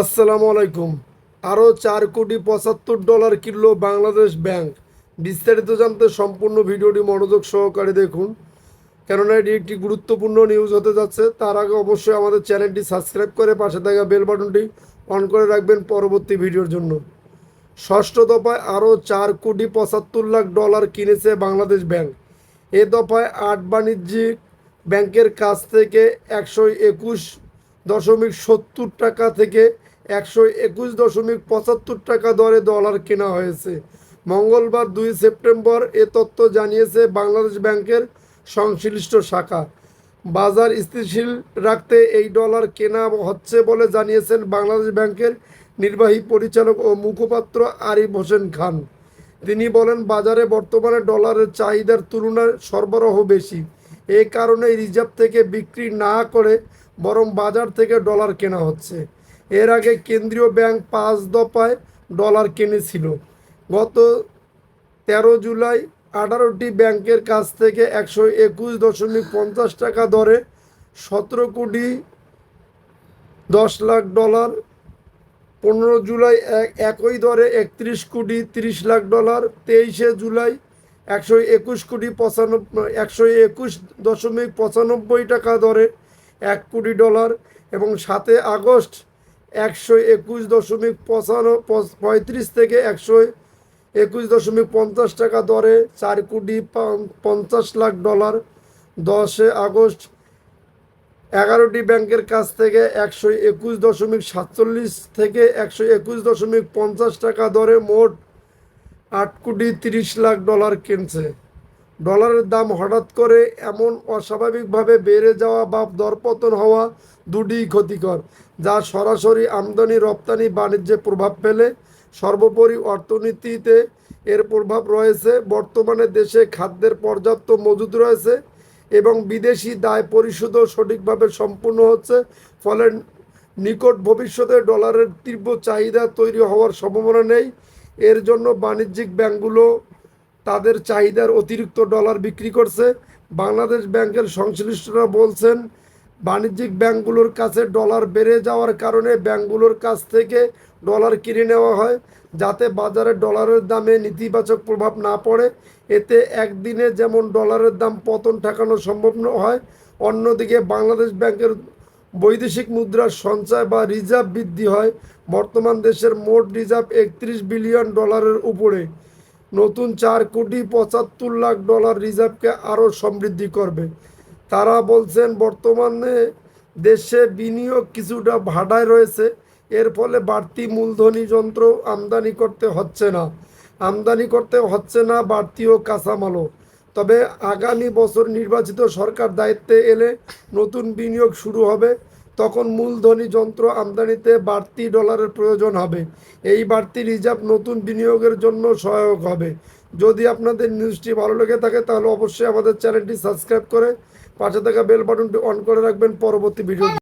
আসসালামু আলাইকুম। আরও চার কোটি পঁচাত্তর ডলার কিনল বাংলাদেশ ব্যাংক। বিস্তারিত জানতে সম্পূর্ণ ভিডিওটি মনোযোগ সহকারে দেখুন। কেননা এটি একটি গুরুত্বপূর্ণ নিউজ হতে যাচ্ছে, তার আগে অবশ্যই আমাদের চ্যানেলটি সাবস্ক্রাইব করে পাশে থাকা বেল বাটনটি অন করে রাখবেন পরবর্তী ভিডিওর জন্য। ষষ্ঠ দফায় আরও চার কোটি পঁচাত্তর লাখ ডলার কিনেছে বাংলাদেশ ব্যাংক। এ দফায় আট বাণিজ্যিক ব্যাংকের কাছ থেকে একশো একুশ দশমিক সত্তর টাকা থেকে একশো একুশ দশমিক পঁচাত্তর টাকা দরে ডলার কেনা হয়েছে। মঙ্গলবার দুই সেপ্টেম্বর এ তথ্য জানিয়েছে বাংলাদেশ ব্যাংকের সংশ্লিষ্ট শাখা। বাজার স্থিতিশীল রাখতে এই ডলার কেনা হচ্ছে বলে জানিয়েছেন বাংলাদেশ ব্যাংকের নির্বাহী পরিচালক ও মুখপাত্র আরিফ হোসেন খান। তিনি বলেন, বাজারে বর্তমানে ডলারের চাহিদার তুলনায় সরবরাহ বেশি। এই কারণে রিজার্ভ থেকে বিক্রি না করে বরং বাজার থেকে ডলার কেনা হচ্ছে। এর আগে কেন্দ্রীয় ব্যাংক পাঁচ দফায় ডলার কিনেছিল। গত তেরো জুলাই আঠারোটি ব্যাংকের কাছ থেকে একশো একুশ দশমিক পঞ্চাশ টাকা দরে সতেরো কোটি দশ লাখ ডলার, পনেরো জুলাই এক, একই দরে একত্রিশ কোটি তিরিশ লাখ ডলার, তেইশে জুলাই একশো একুশ কোটি পঁচানব্বই একশো একুশ দশমিক পঁচানব্বই টাকা দরে এক কোটি ডলার এবং সাতে আগস্ট একশো একুশ দশমিক পঁচানো পঁচ- পঁয়ত্রিশ থেকে একশো একুশ দশমিক পঞ্চাশ টাকা দরে চার কোটি পঞ্চাশ লাখ ডলার। দশে আগস্ট এগারোটি ব্যাংকের কাছ থেকে একশো একুশ দশমিক সাতচল্লিশ থেকে একশো একুশ দশমিক পঞ্চাশ টাকা দরে মোট আট কোটি তিরিশ লাখ ডলার কিনছে। ডলারের দাম হঠাৎ করে এমন অস্বাভাবিকভাবে বেড়ে যাওয়া বা দরপতন হওয়া দুটিই ক্ষতিকর, যা সরাসরি আমদানি, রপ্তানি, বাণিজ্যে প্রভাব ফেলে। সর্বোপরি অর্থনীতিতে এর প্রভাব রয়েছে। বর্তমানে দেশে খাদ্যের পর্যাপ্ত মজুদ রয়েছে এবং বিদেশি দায় পরিশোধও সঠিকভাবে সম্পূর্ণ হচ্ছে। ফলে নিকট ভবিষ্যতে ডলারের তীব্র চাহিদা তৈরি হওয়ার সম্ভাবনা নেই। এর জন্য বাণিজ্যিক ব্যাংকগুলো তাদের চাহিদার অতিরিক্ত ডলার বিক্রি করছে। বাংলাদেশ ব্যাংকের সংশ্লিষ্টরা বলছেন, বাণিজ্যিক ব্যাংকগুলোর কাছে ডলার বেড়ে যাওয়ার কারণে ব্যাংকগুলোর কাছ থেকে ডলার কিনে নেওয়া হয়, যাতে বাজারে ডলারের দামে নেতিবাচক প্রভাব না পড়ে। এতে একদিনে যেমন ডলারের দাম পতন ঠেকানো সম্ভব হয়, অন্যদিকে বাংলাদেশ ব্যাংকের বৈদেশিক মুদ্রার সঞ্চয় বা রিজার্ভ বৃদ্ধি হয়। বর্তমান দেশের মোট রিজার্ভ একত্রিশ বিলিয়ন ডলারের উপরে। নতুন চার কোটি পঁচাত্তর লাখ ডলার রিজার্ভকে আরও সমৃদ্ধি করবে। তারা বলছেন, বর্তমানে দেশে বিনিয়োগ কিছুটা ভাড়ায় রয়েছে, এর ফলে বাড়তি মূলধনী যন্ত্র আমদানি করতে হচ্ছে না। আমদানি করতে হচ্ছে না বাড়তিও কাঁচামালও। তবে আগামী বছর নির্বাচিত সরকার দায়িত্বে এলে নতুন বিনিয়োগ শুরু হবে। তখন মূলধনী যন্ত্র আমদানিতে বাড়তি ডলারের প্রয়োজন হবে। এই বাড়তি রিজার্ভ নতুন বিনিয়োগের জন্য সহায়ক হবে। যদি আপনাদের নিউজটি ভালো লেগে থাকে, তাহলে অবশ্যই আমাদের চ্যানেলটি সাবস্ক্রাইব করে পাশে থাকা বেল বাটনটি অন করে রাখবেন। পরবর্তী ভিডিও